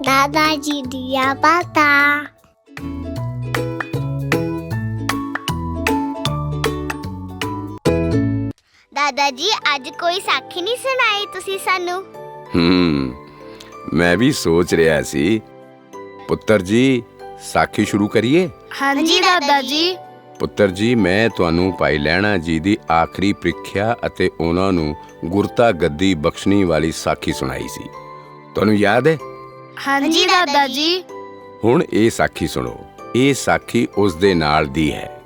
ਦਾਦਾ ਜੀ ਦੀਆਂ ਬਾਤਾਂ ਦਾਦਾ ਜੀ ਅੱਜ ਕੋਈ ਸਾਖੀ ਨਹੀਂ ਸੁਣਾਈ ਤੁਸੀਂ ਸਾਨੂੰ ਹੂੰ ਮੈਂ ਵੀ ਸੋਚ ਰਿਹਾ ਸੀ ਪੁੱਤਰ ਜੀ ਸਾਖੀ ਸ਼ੁਰੂ ਕਰੀਏ ਹਾਂਜੀ ਦਾਦਾ ਜੀ ਪੁੱਤਰ ਜੀ ਮੈਂ ਤੁਹਾਨੂੰ ਭਾਈ ਲੈਣਾ ਜੀ ਦੀ ਆਖਰੀ ਪ੍ਰੀਖਿਆ ਅਤੇ ਉਹਨਾਂ ਨੂੰ ਗੁਰਤਾ ਗੱਦੀ ਬਖਸ਼ਣੀ ਵਾਲੀ ਸਾਖੀ ਸੁਣਾਈ ਸੀ ਤੁਹਾਨੂੰ ਯਾਦ ਹੈ ਹਾਂਜੀ ਦਾਦਾ ਜੀ। ਹੁਣ ਇਹ ਸਾਖੀ ਸੁਣੋ। ਇਹ ਸਾਖੀ ਉਸ ਦੇ ਨਾਲ ਦੀ ਹੈ।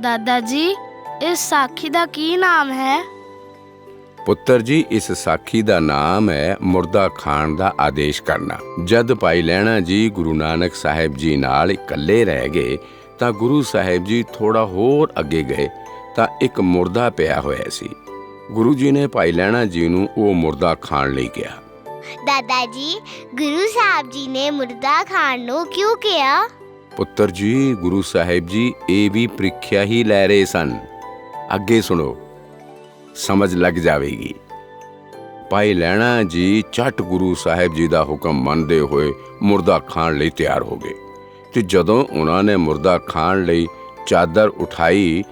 ਦਾਦਾ ਜੀ ਇਸ ਸਾਖੀ ਦਾ ਕੀ ਨਾਮ ਹੈ? ਪੁੱਤਰ ਜੀ ਇਸ ਸਾਖੀ ਦਾ ਨਾਮ ਹੈ ਮੁਰਦਾ ਖਾਨ ਦਾ ਆਦੇਸ਼ ਕਰਨਾ। ਜਦ ਭਾਈ ਲੈਣਾ ਜੀ ਗੁਰੂ ਨਾਨਕ ਸਾਹਿਬ ਜੀ ਨਾਲ ਇਕੱਲੇ ਰਹਿ ਗਏ ਤਾਂ ਗੁਰੂ ਸਾਹਿਬ ਜੀ ਥੋੜਾ ਹੋਰ ਅੱਗੇ ਗਏ ਤਾਂ ਇੱਕ ਮੁਰਦਾ ਪਿਆ ਹੋਇਆ ਸੀ। ਗੁਰੂ ਜੀ ਨੇ ਭਾਈ ਲੈਣਾ ਜੀ ਨੂੰ ਉਹ ਮੁਰਦਾ ਖਾਣ ਲਈ ਕਿਹਾ। ਦਾਦਾ ਜੀ, ਗੁਰੂ ਸਾਹਿਬ ਜੀ ਨੇ ਮੁਰਦਾ ਖਾਣ ਨੂੰ ਕਿਉਂ ਕਿਹਾ? ਪੁੱਤਰ ਜੀ, ਗੁਰੂ ਸਾਹਿਬ ਜੀ, ਇਹ ਵੀ ਪ੍ਰੀਖਿਆ ਹੀ ਲੈ ਰਹੇ ਸਨ। ਅੱਗੇ ਸੁਣੋ। ਸਮਝ ਲੱਗ ਜਾਵੇਗੀ। ਭਾਈ ਲੈਣਾ ਜੀ ਛੱਟ ਗੁਰੂ ਸਾਹਿਬ ਜੀ ਦਾ ਹੁਕਮ ਮੰਨਦੇ ਹੋਏ ਮੁਰਦਾ ਖਾਣ ਲਈ ਤਿਆਰ ਹੋ ਗਏ। ਤੇ ਜਦੋਂ ਉਹਨਾਂ ਨੇ ਮੁਰਦਾ ਖਾਣ ਲਈ ਚਾਦਰ ਉਠਾਈ,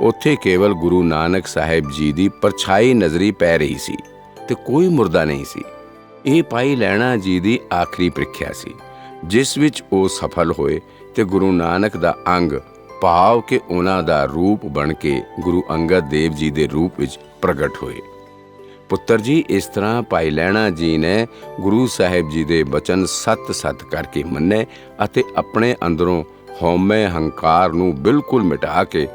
ਉੱਥੇ ਕੇਵਲ ਗੁਰੂ ਨਾਨਕ ਸਾਹਿਬ ਜੀ ਦੀ ਪਰਛਾਈ ਨਜ਼ਰੀ ਪੈ ਰਹੀ ਸੀ ਤੇ ਕੋਈ ਮੁਰਦਾ ਨਹੀਂ ਸੀ। ਇਹ ਭਾਈ ਲੈਣਾ ਜੀ ਦੀ ਆਖਰੀ ਪ੍ਰੀਖਿਆ ਸੀ, ਜਿਸ ਵਿੱਚ ਉਹ ਸਫਲ ਹੋਏ ਤੇ ਗੁਰੂ ਨਾਨਕ ਦਾ ਅੰਗ ਭਾਵ ਕਿ ਉਹਨਾਂ ਦਾ ਰੂਪ ਬਣ ਕੇ ਗੁਰੂ ਅੰਗਦ ਦੇਵ ਜੀ ਦੇ ਰੂਪ ਵਿੱਚ ਪ੍ਰਗਟ ਹੋਏ। ਪੁੱਤਰ ਜੀ, ਇਸ ਤਰ੍ਹਾਂ ਭਾਈ ਲੈਣਾ ਜੀ ਨੇ ਗੁਰੂ ਸਾਹਿਬ ਜੀ ਦੇ ਬਚਨ ਸਤ-ਸਤ ਕਰਕੇ ਮੰਨੇ ਅਤੇ ਆਪਣੇ ਅੰਦਰੋਂ ਹਉਮੈ ਹੰਕਾਰ ਨੂੰ ਬਿਲਕੁਲ ਮਿਟਾ ਕੇ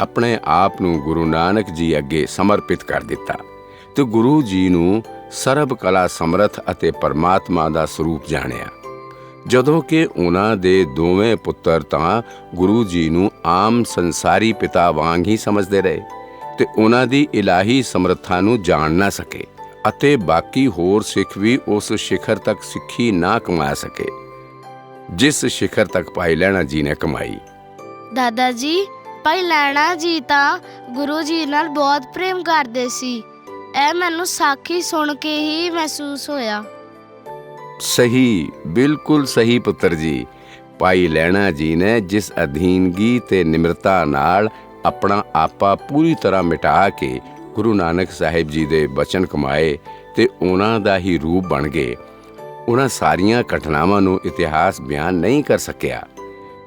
ਆਪਣੇ ਆਪ ਨੂੰ ਗੁਰੂ ਨਾਨਕ ਜੀ ਅੱਗੇ ਸਮਰਪਿਤ ਕਰ ਦਿੱਤਾ ਤੇ ਗੁਰੂ ਜੀ ਨੂੰ ਸਰਬ ਕਲਾ ਸਮਰਥ ਅਤੇ ਪਰਮਾਤਮਾ ਦਾ ਸਰੂਪ ਜਾਣਿਆ। ਜਦੋਂ ਕਿ ਉਹਨਾਂ ਦੇ ਦੋਵੇਂ ਪੁੱਤਰ ਤਾਂ ਗੁਰੂ ਜੀ ਨੂੰ ਆਮ ਸੰਸਾਰੀ ਪਿਤਾ ਵਾਂਗ ਹੀ ਸਮਝਦੇ ਰਹੇ ਤੇ ਉਹਨਾਂ ਦੀ ਇਲਾਹੀ ਸਮਰੱਥਾ ਨੂੰ ਜਾਣ ਨਾ ਸਕੇ ਅਤੇ ਬਾਕੀ ਹੋਰ ਸਿੱਖ ਵੀ ਉਸ ਸਿਖਰ ਤੱਕ ਸਿੱਖੀ ਨਾ ਕਮਾ ਸਕੇ। ਜਿਸ ਸਿਖਰ ਤੱਕ ਭਾਈ ਲੈਣਾ ਜੀ ਨੇ ਕਮਾਈ। ਦਾਦਾ ਜੀ, ਭਾਈ ਲੈਣਾ ਜੀ ਤਾਂ ਗੁਰੂ ਜੀ ਨਾਲ ਬਹੁਤ ਪ੍ਰੇਮ ਕਰਦੇ ਸੀ। ਇਹ ਮੈਨੂੰ ਸਾਖੀ ਸੁਣ ਕੇ ਹੀ ਮਹਿਸੂਸ ਹੋਇਆ। ਸਹੀ ਬਿਲਕੁਲ ਸਹੀ ਪੁੱਤਰ ਜੀ। ਭਾਈ ਲੈਣਾ ਜੀ ਨੇ ਜਿਸ ਅਧੀਨਗੀ ਤੇ ਨਿਮਰਤਾ ਨਾਲ ਆਪਣਾ ਆਪਾ ਪੂਰੀ ਤਰ੍ਹਾਂ ਮਿਟਾ ਕੇ ਗੁਰੂ ਨਾਨਕ ਸਾਹਿਬ ਜੀ ਦੇ ਬਚਨ ਕਮਾਏ ਤੇ ਉਹਨਾਂ ਦਾ ਹੀ ਰੂਪ ਬਣ ਗਏ। ਉਹਨਾਂ ਸਾਰੀਆਂ ਘਟਨਾਵਾਂ ਨੂੰ ਇਤਿਹਾਸ ਬਿਆਨ ਨਹੀਂ ਕਰ ਸਕਿਆ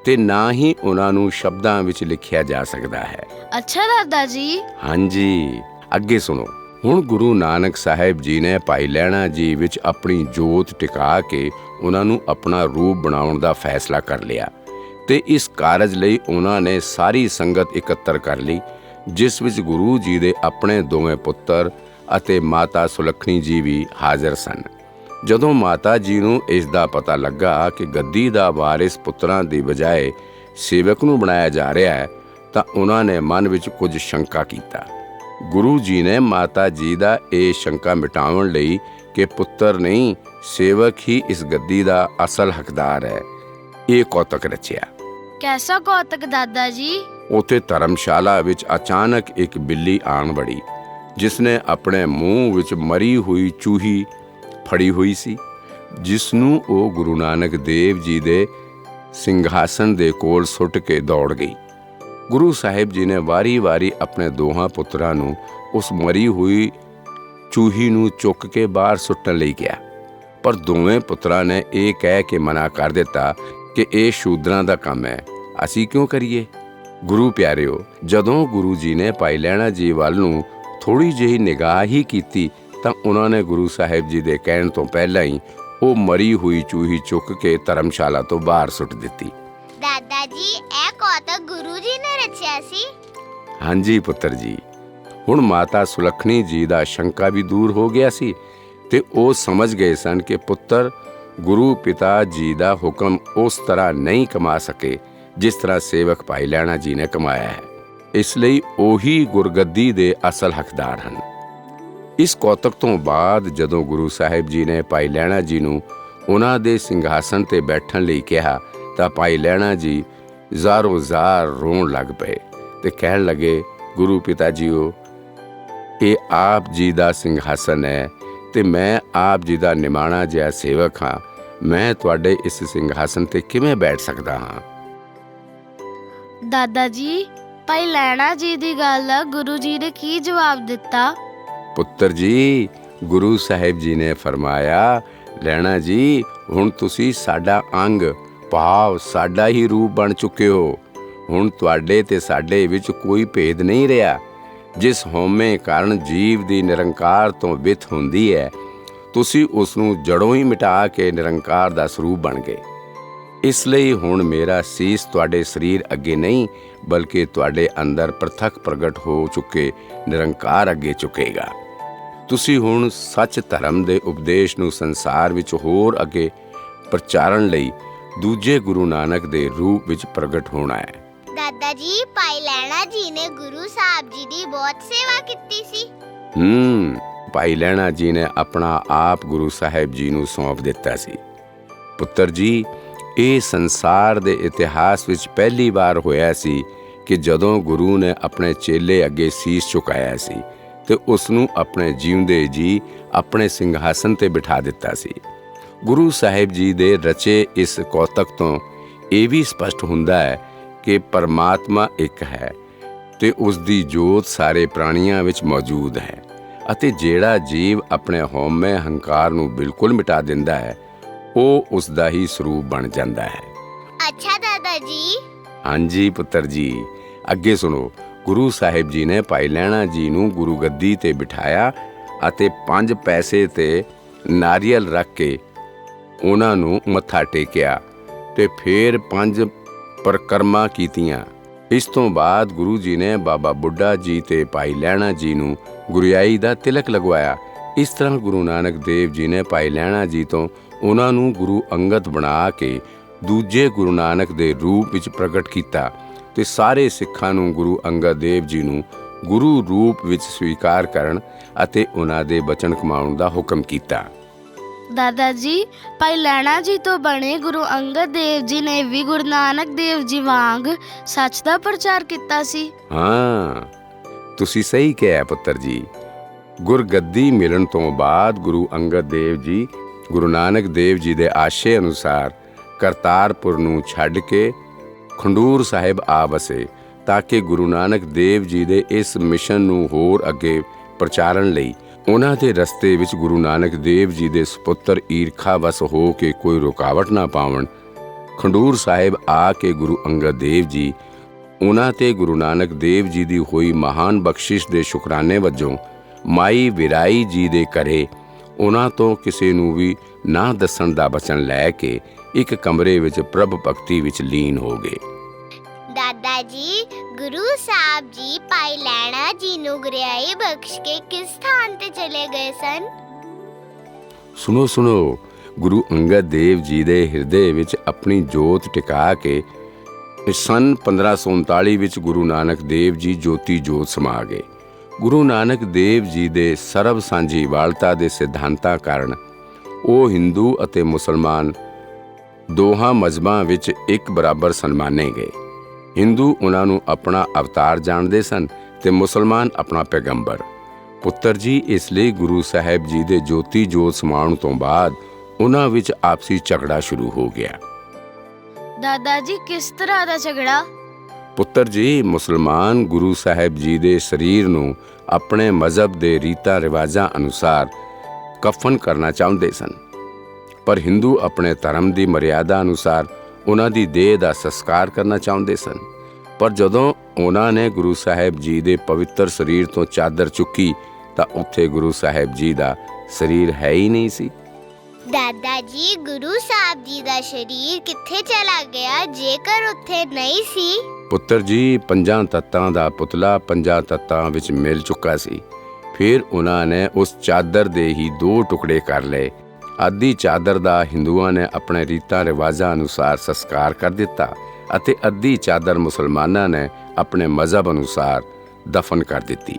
ਤੇ ਨਾ ਹੀ ਉਹਨਾਂ ਨੂੰ ਸ਼ਬਦਾਂ ਵਿੱਚ ਲਿਖਿਆ ਜਾ ਸਕਦਾ ਹੈ। ਅੱਛਾ ਦਾਦਾ ਜੀ। ਹਾਂਜੀ ਅੱਗੇ ਸੁਣੋ। ਹੁਣ ਗੁਰੂ ਨਾਨਕ ਸਾਹਿਬ ਜੀ ਨੇ ਭਾਈ ਲੈਣਾ ਜੀ ਵਿੱਚ ਆਪਣੀ ਜੋਤ ਟਿਕਾ ਕੇ ਉਹਨਾਂ ਨੂੰ ਆਪਣਾ ਰੂਪ ਬਣਾਉਣ ਦਾ ਫੈਸਲਾ ਕਰ ਲਿਆ ਤੇ ਇਸ ਕਾਰਜ ਲਈ ਉਹਨਾਂ ਨੇ ਸਾਰੀ ਸੰਗਤ ਇਕੱਤਰ ਕਰ ਲਈ, ਜਿਸ ਵਿੱਚ ਗੁਰੂ ਜੀ ਦੇ ਆਪਣੇ ਦੋਵੇਂ ਪੁੱਤਰ ਅਤੇ ਮਾਤਾ ਸੁਲੱਖਣੀ ਜੀ ਵੀ ਹਾਜ਼ਰ ਸਨ। ਜਦੋਂ ਮਾਤਾ ਜੀ ਨੂੰ ਇਸ ਦਾ ਪਤਾ ਲੱਗਾ ਕਿ ਗੱਦੀ ਦਾ ਵਾਰਿਸ ਪੁੱਤਰਾਂ ਦੀ ਬਜਾਏ ਸੇਵਕ ਨੂੰ ਬਣਾਇਆ ਜਾ ਰਿਹਾ ਹੈ, ਤਾਂ ਉਹਨਾਂ ਨੇ ਮਨ ਵਿੱਚ ਕੁਝ ਸ਼ੰਕਾ ਕੀਤਾ। ਗੁਰੂ ਜੀ ਨੇ ਮਾਤਾ ਜੀ ਦਾ ਇਹ ਸ਼ੰਕਾ ਮਿਟਾਉਣ ਲਈ ਕਿ ਪੁੱਤਰ ਨਹੀਂ ਸੇਵਕ ਹੀ ਇਸ ਗੱਦੀ ਦਾ ਅਸਲ ਹੱਕਦਾਰ ਹੈ। ਇਹ ਕੌਤਕ ਰਚਿਆ। ਕੈਸਾ ਕੌਤਕ ਦਾਦਾ ਜੀ? ਉਥੇ ਧਰਮਸ਼ਾਲਾ ਵਿੱਚ ਅਚਾਨਕ ਇੱਕ ਬਿੱਲੀ ਆਣ ਵੜੀ ਜਿਸ ਨੇ ਆਪਣੇ ਮੂੰਹ ਵਿੱਚ ਮਰੀ ਹੋਈ ਚੂਹੀ ਫੜੀ ਹੋਈ ਸੀ ਜਿਸ ਨੂੰ ਉਹ ਗੁਰੂ ਨਾਨਕ ਦੇਵ ਜੀ ਦੇ ਸਿੰਘਾਸਨ ਦੇ ਕੋਲ ਸੁੱਟ ਕੇ ਦੌੜ ਗਈ। ਗੁਰੂ ਸਾਹਿਬ ਜੀ ਨੇ ਵਾਰੀ-ਵਾਰੀ ਆਪਣੇ ਦੋਹਾਂ ਪੁੱਤਰਾਂ ਨੂੰ ਉਸ ਮਰੀ ਹੋਈ ਚੂਹੀ ਨੂੰ ਚੁੱਕ ਕੇ ਬਾਹਰ ਸੁੱਟਣ ਲਈ ਕਿਹਾ। ਪਰ ਦੋਵੇਂ ਪੁੱਤਰਾਂ ਨੇ ਇਹ ਕਹਿ ਕੇ ਮਨਾ ਕਰ ਦਿੱਤਾ ਕਿ ਇਹ ਸ਼ੂਦਰਾਂ ਦਾ ਕੰਮ ਹੈ, ਅਸੀਂ ਕਿਉਂ ਕਰੀਏ? ਗੁਰੂ ਪਿਆਰਿਓ, ਜਦੋਂ ਗੁਰੂ ਜੀ ਨੇ ਭਾਈ ਲੈਣਾ ਜੀ ਵੱਲ ਨੂੰ ਥੋੜੀ ਜਿਹੀ ਨਿਗਾਹ ਹੀ ਕੀਤੀ, ਤਾਂ ਉਹਨਾਂ ਨੇ ਗੁਰੂ ਸਾਹਿਬ ਜੀ ਦੇ ਕਹਿਣ ਤੋਂ ਪਹਿਲਾਂ ਹੀ ਉਹ ਮਰੀ ਹੋਈ ਚੂਹੀ ਚੁੱਕ ਕੇ ਧਰਮਸ਼ਾਲਾ ਤੋਂ ਬਾਹਰ ਸੁੱਟ ਦਿੱਤੀ। ਦਾਦਾ ਜੀ, ਇਹ ਕੌਤਕ ਗੁਰੂ ਜੀ ਨੇ ਰਚਿਆ ਸੀ? ਹਾਂਜੀ ਪੁੱਤਰ ਜੀ। ਹੁਣ ਮਾਤਾ ਸੁਲੱਖਣੀ ਜੀ ਦਾ ਸ਼ੰਕਾ ਵੀ ਦੂਰ ਹੋ ਗਿਆ ਸੀ ਤੇ ਉਹ ਸਮਝ ਗਏ ਸਨ ਕਿ ਪੁੱਤਰ ਗੁਰੂ ਪਿਤਾ ਜੀ ਦਾ ਹੁਕਮ ਉਸ ਤਰ੍ਹਾਂ ਨਹੀਂ ਕਮਾ ਸਕੇ ਜਿਸ ਤਰ੍ਹਾਂ ਸੇਵਕ ਭਾਈ ਲੈਣਾ ਜੀ ਨੇ ਕਮਾਇਆ ਹੈ। ਇਸ ਲਈ ਉਹੀ ਗੁਰਗੱਦੀ ਦੇ ਅਸਲ ਹੱਕਦਾਰ ਹਨ। ਇਸ ਕੌਤਕ ਤੋਂ ਬਾਅਦ ਜਦੋਂ ਗੁਰੂ ਸਾਹਿਬ ਜੀ ਨੇ ਭਾਈ ਲੈਣਾ ਜੀ ਨੂੰ ਉਹਨਾਂ ਦੇ ਸਿੰਘਾਸਨ ਤੇ ਬੈਠਣ ਲਈ ਕਿਹਾ ਤਾਂ ਭਾਈ ਲੈਣਾ ਜੀ ਜ਼ਾਰੋ ਜ਼ਾਰ ਰੋਣ ਲੱਗ ਪਏ ਤੇ ਕਹਿਣ ਲੱਗੇ ਗੁਰੂ ਪਿਤਾ ਜੀਓ ਇਹ ਆਪ ਜੀ ਦਾ ਸਿੰਘਾਸਨ ਹੈ ਤੇ ਮੈਂ ਆਪ ਜੀ ਦਾ ਨਿਮਾਣਾ ਜਿਹਾ ਸੇਵਕ ਹਾਂ। ਮੈਂ ਤੁਹਾਡੇ ਇਸ ਸਿੰਘਾਸਨ ਤੇ ਕਿਵੇਂ ਬੈਠ ਸਕਦਾ ਹਾਂ? ਦਾਦਾ ਜੀ ਭਾਈ ਲੈਣਾ ਜੀ ਦੀ ਗੱਲ ਗੁਰੂ ਜੀ ਨੇ ਕੀ ਜਵਾਬ ਦਿੱਤਾ? ਪੁੱਤਰ ਜੀ ਗੁਰੂ ਸਾਹਿਬ ਜੀ ਨੇ ਫਰਮਾਇਆ ਲੈਣਾ ਜੀ ਹੁਣ ਤੁਸੀਂ ਸਾਡਾ ਅੰਗ ਭਾਵ ਸਾਡਾ ਹੀ ਰੂਪ ਬਣ ਚੁੱਕੇ ਹੋ। ਹੁਣ ਤੁਹਾਡੇ ਤੇ ਸਾਡੇ ਵਿੱਚ ਕੋਈ ਭੇਦ ਨਹੀਂ ਰਿਹਾ। ਜਿਸ ਹਉਮੈ ਕਾਰਨ ਜੀਵ ਦੀ ਨਿਰੰਕਾਰ ਤੋਂ ਵਿਥ ਹੁੰਦੀ ਹੈ, ਤੁਸੀਂ ਉਸ ਨੂੰ ਜੜੋਂ ਹੀ ਮਿਟਾ ਕੇ ਨਿਰੰਕਾਰ ਦਾ ਸਰੂਪ ਬਣ ਗਏ। ਇਸ ਲਈ ਹੁਣ ਮੇਰਾ ਸੀਸ ਤੁਹਾਡੇ ਸਰੀਰ ਅੱਗੇ ਨਹੀਂ, ਬਲਕਿ ਤੁਹਾਡੇ ਅੰਦਰ ਪ੍ਰਥਕ ਪ੍ਰਗਟ ਹੋ ਚੁੱਕੇ, ਨਿਰੰਕਾਰ ਅੱਗੇ ਚੁੱਕੇਗਾ। ਤੁਸੀਂ ਹੁਣ ਸੱਚ ਧਰਮ ਦੇ ਉਪਦੇਸ਼ ਨੂੰ ਸੰਸਾਰ ਵਿੱਚ ਹੋਰ ਅੱਗੇ ਪ੍ਰਚਾਰਨ ਲਈ ਦੂਜੇ ਗੁਰੂ ਨਾਨਕ ਦੇ ਰੂਪ ਵਿੱਚ ਪ੍ਰਗਟ ਹੋਣਾ ਹੈ। ਦਾਦਾ ਜੀ ਭਾਈ ਲੈਣਾ ਜੀ ਨੇ ਗੁਰੂ ਸਾਹਿਬ ਜੀ ਦੀ ਬਹੁਤ ਸੇਵਾ ਕੀਤੀ ਸੀ। ਹੂੰ ਭਾਈ ਲੈਣਾ ਜੀ ਨੇ ਆਪਣਾ ਆਪ ਗੁਰੂ ਸਾਹਿਬ ਜੀ ਨੂੰ ਸੌਂਪ ਦਿੱਤਾ ਸੀ। ਪੁੱਤਰ ਜੀ ਇਹ ਸੰਸਾਰ ਦੇ ਇਤਿਹਾਸ ਵਿੱਚ ਪਹਿਲੀ ਵਾਰ ਹੋਇਆ ਸੀ ਕਿ ਜਦੋਂ ਗੁਰੂ ਨੇ ਆਪਣੇ ਚੇਲੇ ਅੱਗੇ ਸੀਸ ਝੁਕਾਇਆ ਸੀ ਤੇ ਉਸ ਨੂੰ ਆਪਣੇ ਜੀਉਂਦੇ ਜੀ ਆਪਣੇ ਸਿੰਘਾਸਨ ਤੇ ਬਿਠਾ ਦਿੱਤਾ ਸੀ। ਗੁਰੂ ਸਾਹਿਬ ਜੀ ਦੇ ਰਚੇ ਇਸ ਕੌਤਕ ਤੋਂ ਇਹ ਵੀ ਸਪਸ਼ਟ ਹੁੰਦਾ ਹੈ ਕਿ ਪਰਮਾਤਮਾ ਇੱਕ ਹੈ ਤੇ ਉਸ ਦੀ ਜੋਤ ਸਾਰੇ ਪ੍ਰਾਣੀਆਂ ਵਿੱਚ ਮੌਜੂਦ ਹੈ ਅਤੇ ਜਿਹੜਾ ਜੀਵ ਆਪਣੇ ਹਉਮੈ ਹੰਕਾਰ ਨੂੰ ਬਿਲਕੁਲ ਮਿਟਾ ਦਿੰਦਾ ਹੈ ਉਹ ਉਸ ਦਾ ਹੀ ਸਰੂਪ ਬਣ ਜਾਂਦਾ ਹੈ। ਅੱਛਾ ਦਾਦਾ ਜੀ। ਹਾਂਜੀ ਪੁੱਤਰ ਜੀ ਅੱਗੇ ਸੁਣੋ। ਗੁਰੂ ਸਾਹਿਬ ਜੀ ਨੇ ਭਾਈ ਲੈਣਾ ਜੀ ਨੂੰ ਗੁਰੂ ਗੱਦੀ ਤੇ ਬਿਠਾਇਆ ਅਤੇ ਪੰਜ ਪੈਸੇ ਤੇ ਨਾਰੀਅਲ ਰੱਖ ਕੇ ਉਹਨਾਂ ਨੂੰ ਮੱਥਾ ਟੇਕਿਆ ਤੇ ਫਿਰ ਪੰਜ ਪਰਕਰਮਾ ਕੀਤੀਆਂ। ਇਸ ਤੋਂ ਬਾਅਦ ਗੁਰੂ ਜੀ ਨੇ ਬਾਬਾ ਬੁੱਢਾ ਜੀ ਤੇ ਭਾਈ ਲੈਣਾ ਜੀ ਨੂੰ ਗੁਰਿਆਈ ਦਾ ਤਿਲਕ ਲਗਵਾਇਆ। ਇਸ ਤਰ੍ਹਾਂ ਗੁਰੂ ਨਾਨਕ ਦੇਵ ਜੀ ਨੇ ਭਾਈ ਲੈਣਾ ਜੀ ਤੋਂ ਉਹਨਾਂ ਨੂੰ ਗੁਰੂ ਅੰਗਦ ਬਣਾ ਕੇ ਦੂਜੇ ਗੁਰੂ ਨਾਨਕ ਦੇ ਰੂਪ ਵਿੱਚ ਪ੍ਰਗਟ ਕੀਤਾ ਤੇ ਸਾਰੇ ਸਿੱਖਾਂ ਨੂੰ ਗੁਰੂ ਅੰਗਦ ਦੇਵ ਜੀ ਨੂੰ ਗੁਰੂ ਰੂਪ ਵਿੱਚ ਸਵੀਕਾਰ ਕਰਨ ਅਤੇ ਉਹਨਾਂ ਦੇ ਬਚਨ ਕਮਾਉਣ ਦਾ ਹੁਕਮ ਕੀਤਾ। ਦਾਦਾ ਜੀ ਭਾਈ ਲੈਣਾ ਜੀ ਤੋਂ ਬਣੇ ਗੁਰੂ ਅੰਗਦ ਦੇਵ ਜੀ ਨੇ ਵੀ ਗੁਰੂ ਨਾਨਕ ਦੇਵ ਜੀ ਵਾਂਗ ਸੱਚ ਦਾ ਪ੍ਰਚਾਰ ਕੀਤਾ ਸੀ ਹਾਂ ਤੁਸੀਂ ਸਹੀ ਕਿਹਾ ਪੁੱਤਰ ਜੀ ਗੁਰਗੱਦੀ ਮਿਲਣ ਤੋਂ ਬਾਅਦ ਗੁਰੂ ਅੰਗਦ ਦੇਵ ਜੀ ਗੁਰੂ ਨਾਨਕ ਦੇਵ ਜੀ ਦੇ ਆਸ਼ੇ ਅਨੁਸਾਰ ਕਰਤਾਰਪੁਰ ਨੂੰ ਛੱਡ ਕੇ ਖੰਡੂਰ ਸਾਹਿਬ ਆ ਵਸੇ ਤਾਂ ਕਿ ਗੁਰੂ ਨਾਨਕ ਦੇਵ ਜੀ ਦੇ ਇਸ ਮਿਸ਼ਨ ਨੂੰ ਹੋਰ ਅੱਗੇ ਪ੍ਰਚਾਰਨ ਲਈ ਉਹਨਾਂ ਦੇ ਰਸਤੇ ਵਿੱਚ ਗੁਰੂ ਨਾਨਕ ਦੇਵ ਜੀ ਦੇ ਸੁਪੁੱਤਰ ਈਰਖਾ ਵਸ ਹੋ ਕੇ ਕੋਈ ਰੁਕਾਵਟ ਨਾ ਪਾਵਣ। ਖੰਡੂਰ ਸਾਹਿਬ ਆ ਕੇ ਗੁਰੂ ਅੰਗਦ ਦੇਵ ਜੀ, ਉਹਨਾਂ ਤੇ ਗੁਰੂ ਨਾਨਕ ਦੇਵ ਜੀ ਦੀ ਹੋਈ ਮਹਾਨ ਬਖਸ਼ਿਸ਼ ਦੇ ਸ਼ੁਕਰਾਨੇ ਵਜੋਂ ਮਾਈ ਵਿਰਾਈ ਜੀ ਦੇ ਘਰੇ ਉਹਨਾਂ ਤੋਂ ਕਿਸੇ ਨੂੰ ਵੀ ਨਾ ਦੱਸਣ ਦਾ ਬਚਨ ਲੈ ਕੇ ਇੱਕ ਕਮਰੇ ਵਿੱਚ ਪ੍ਰਭ ਭਗਤੀ ਵਿੱਚ ਲੀਨ ਹੋ ਗਏ। ਦਾਦਾ ਜੀ, ਗੁਰੂ ਸਾਹਿਬ ਜੀ ਭਾਈ ਲੈਣਾ ਜੀ ਨੂੰ ਗੁਰਿਆਈ ਬਖਸ਼ ਕੇ ਕਿਸ ਸਥਾਨ ਤੇ ਚਲੇ ਗਏ ਸਨ? ਸੁਣੋ ਸੁਣੋ, ਗੁਰੂ ਅੰਗਦ ਦੇਵ ਜੀ ਦੇ ਹਿਰਦੇ ਵਿੱਚ ਆਪਣੀ ਜੋਤ ਟਿਕਾ ਕੇ ਸਨ 1539 ਵਿੱਚ ਗੁਰੂ ਨਾਨਕ ਦੇਵ ਜੀ ਜੋਤੀ ਜੋਤ ਸਮਾ ਗਏ। ਗੁਰੂ ਨਾਨਕ ਦੇਵ ਜੀ ਦੇ ਸਰਬ ਸਾਂਝੀ ਵਾਲਤਾ ਦੇ ਸਿਧਾਂਤਾਂ ਕਾਰਨ ਉਹ ਹਿੰਦੂ ਅਤੇ ਮੁਸਲਮਾਨ ਦੋਹਾਂ ਮਜ਼ਬਾਂ ਵਿੱਚ ਇੱਕ ਬਰਾਬਰ ਸਨਮਾਨੇ ਗਏ। ਹਿੰਦੂ ਉਹਨਾਂ ਨੂੰ ਆਪਣਾ ਅਵਤਾਰ ਜਾਣਦੇ ਸਨ ਤੇ ਮੁਸਲਮਾਨ ਆਪਣਾ ਪੈਗੰਬਰ। ਪੁੱਤਰ ਜੀ ਇਸ ਲਈ ਗੁਰੂ ਸਾਹਿਬ ਜੀ ਦੇ ਜੋਤੀ ਜੋਤ ਸਮਾਉਣ ਤੋਂ ਬਾਅਦ ਉਹਨਾਂ ਵਿੱਚ ਆਪਸੀ ਝਗੜਾ ਸ਼ੁਰੂ ਹੋ ਗਿਆ। ਦਾਦਾ ਜੀ ਕਿਸ ਤਰ੍ਹਾਂ ਦਾ ਝਗੜਾ? ਪੁੱਤਰ ਜੀ ਮੁਸਲਮਾਨ ਗੁਰੂ ਸਾਹਿਬ ਜੀ ਦੇ ਸਰੀਰ ਨੂੰ ਆਪਣੇ ਮਜ਼ਹਬ ਦੇ ਰੀਤਾਂ ਰਿਵਾਜਾਂ ਅਨੁਸਾਰ ਕਫਨ ਕਰਨਾ ਚਾਹੁੰਦੇ ਸਨ। ਪਰ ਹਿੰਦੂ ਆਪਣੇ ਧਰਮ ਦੀ ਮਰਿਆਦਾ ਅਨੁਸਾਰ ਉਹਨਾਂ ਦੀ ਦੇਹ ਦਾ ਸੰਸਕਾਰ ਕਰਨਾ ਚਾਹੁੰਦੇ ਸਨ। ਪਰ ਜਦੋਂ ਉਹਨਾਂ ਨੇ ਗੁਰੂ ਸਾਹਿਬ ਜੀ ਦੇ ਪਵਿੱਤਰ ਸਰੀਰ ਤੋਂ ਚਾਦਰ ਚੁੱਕੀ ਤਾਂ ਉੱਥੇ ਗੁਰੂ ਸਾਹਿਬ ਜੀ ਦਾ ਸਰੀਰ ਹੈ ਹੀ ਨਹੀਂ ਸੀ। ਦਾਦਾ ਜੀ ਗੁਰੂ ਸਾਹਿਬ ਜੀ ਦਾ ਸਰੀਰ ਕਿੱਥੇ ਚਲਾ ਗਿਆ ਜੇਕਰ ਉੱਥੇ ਨਹੀਂ ਸੀ? ਪੁੱਤਰ ਜੀ ਪੰਜਾਂ ਤੱਤਾਂ ਦਾ ਪੁਤਲਾ ਪੰਜਾਂ ਤੱਤਾਂ ਵਿੱਚ ਮਿਲ ਚੁੱਕਾ ਸੀ। ਫਿਰ ਉਹਨਾਂ ਨੇ ਉਸ ਚਾਦਰ ਦੇ ਹੀ ਦੋ ਟੁਕੜੇ ਕਰ ਲਏ। ਆਦੀ ਚਾਦਰ ਦਾ ਹਿੰਦੂਆਂ ਨੇ ਆਪਣੇ ਰੀਤਾਂ ਰਿਵਾਜਾਂ ਅਨੁਸਾਰ ਸੰਸਕਾਰ ਕਰ ਦਿੱਤਾ ਅਤੇ ਅੱਧੀ ਚਾਦਰ ਮੁਸਲਮਾਨਾਂ ਨੇ ਆਪਣੇ ਮਜ਼ਹਬ ਅਨੁਸਾਰ ਦਫਨ ਕਰ ਦਿੱਤੀ।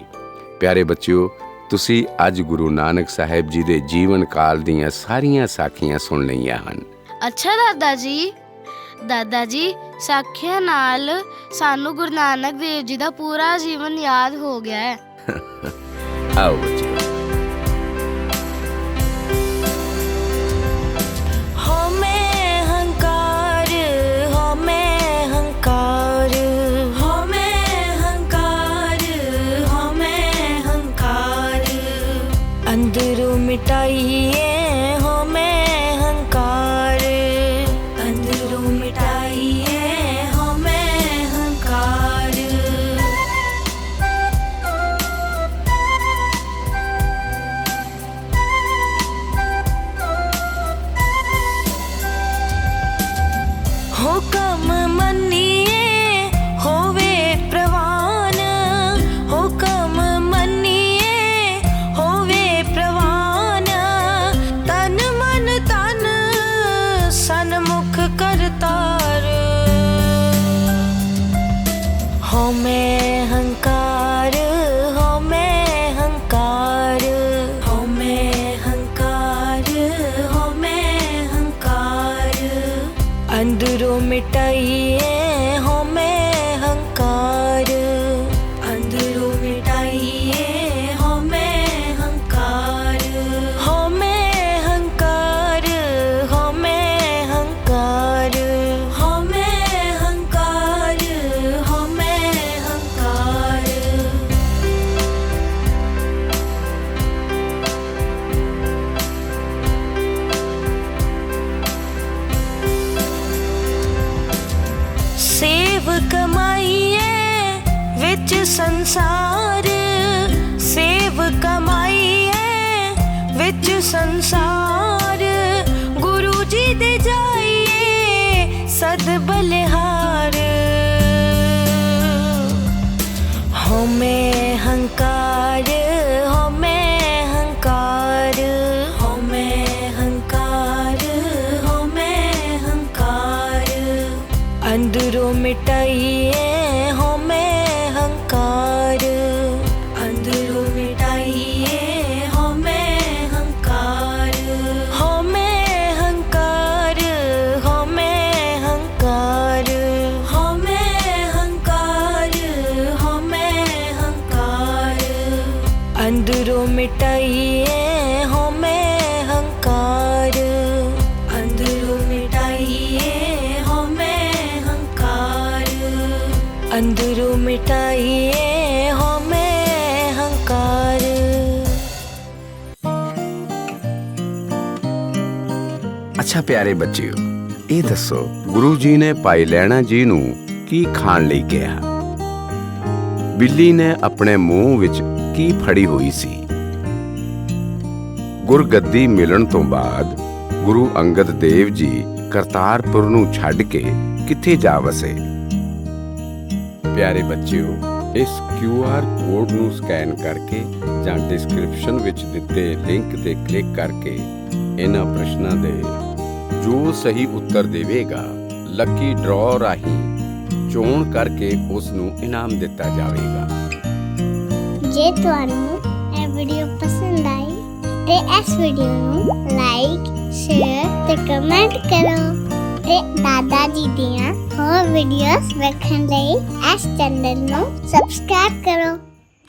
ਪਿਆਰੇ ਬੱਚਿਓ ਤੁਸੀਂ ਅੱਜ ਗੁਰੂ ਨਾਨਕ ਸਾਹਿਬ ਜੀ ਦੇ ਜੀਵਨ ਕਾਲ ਦੀਆਂ ਸਾਰੀਆਂ ਸਾਖੀਆਂ ਸੁਣ ਲਈਆਂ ਹਨ। ਅੱਛਾ ਦਾਦਾ ਜੀ। ਦਾਦਾ ਜੀ ਸਾਖੀਆਂ ਨਾਲ ਸਾਨੂੰ ਗੁਰੂ ਨਾਨਕ ਦੇਵ ਜੀ ਦਾ ਪੂਰਾ ਜੀਵਨ ਯਾਦ ਹੋ ਗਿਆ ਹੈ। ਆਓ ਬੱਚਿਓ। bye. ਕਮਾਈਏ, ਵਿੱਚ ਸੰਸਾਰ ਸੇਵ ਕਮਾਈਏ, ਵਿੱਚ ਸੰਸਾਰ ਗੁਰੂ ਜੀ ਦੇ ਜਾਈਏ, ਸਦ ਬਲਿਹਾਰ। ਹਉਮੈ ਹੰਕਾਰ ਅੰਦਰੋਂ ਮਿਟਾਈਏ ਹਉਮੈ ਹੰਕਾਰ ਅੰਦਰੋਂ ਮਿਟਾਈਏ ਹਉਮੈ ਹੰਕਾਰ ਹਉਮੈ ਹੰਕਾਰ ਹਉਮੈ ਹੰਕਾਰ ਹਉਮੈ ਹੰਕਾਰ ਹਉਮੈ ਹੰਕਾਰ ਅੰਦਰੋਂ ਮਿਟਾਈਏ ਅੱਛਾ ਪਿਆਰੇ ਬੱਚਿਓ, ਇਹ ਦੱਸੋ, ਗੁਰੂ ਜੀ ਨੇ ਭਾਈ ਲੈਣਾ ਜੀ ਨੂੰ ਕੀ ਖਾਣ ਲਈ ਕਿਹਾ? ਬਿੱਲੀ ਨੇ ਆਪਣੇ ਮੂੰਹ ਵਿੱਚ ਕੀ ਫੜੀ ਹੋਈ ਸੀ? ਗੁਰਗੱਦੀ ਮਿਲਣ ਤੋਂ ਬਾਅਦ ਗੁਰੂ ਅੰਗਦ ਦੇਵ ਜੀ ਕਰਤਾਰਪੁਰ ਨੂੰ ਛੱਡ ਕੇ ਕਿੱਥੇ ਜਾ ਵਸੇ? ਪਿਆਰੇ ਬੱਚਿਓ, ਇਸ QR ਕੋਡ ਨੂੰ ਸਕੈਨ ਕਰਕੇ ਜਾਂ ਡਿਸਕ੍ਰਿਪਸ਼ਨ ਵਿੱਚ ਦਿੱਤੇ ਲਿੰਕ ਤੇ ਕਲਿੱਕ ਕਰਕੇ ਇਹਨਾਂ ਪ੍ਰਸ਼ਨਾਂ ਦੇ ਜੋ ਸਹੀ ਉੱਤਰ ਦੇਵੇਗਾ ਲੱਕੀ ਡਰਾਅ ਰਾਹੀਂ ਚੋਣ ਕਰਕੇ ਉਸ ਨੂੰ ਇਨਾਮ ਦਿੱਤਾ ਜਾਵੇਗਾ। ਜੇ ਤੁਹਾਨੂੰ ਇਹ ਵੀਡੀਓ ਪਸੰਦ ਆਈ, ਤੇ ਇਸ ਵੀਡੀਓ ਨੂੰ ਲਾਈਕ ਸ਼ੇਅਰ ਤੇ ਕਮੈਂਟ ਕਰੋ ਤੇ ਦਾਦਾ ਜੀ ਦੀਆਂ ਹੋਰ ਵੀਡੀਓਜ਼ ਵੇਖਣ ਲਈ ਇਸ ਚੈਨਲ ਨੂੰ ਸਬਸਕ੍ਰਾਈਬ ਕਰੋ।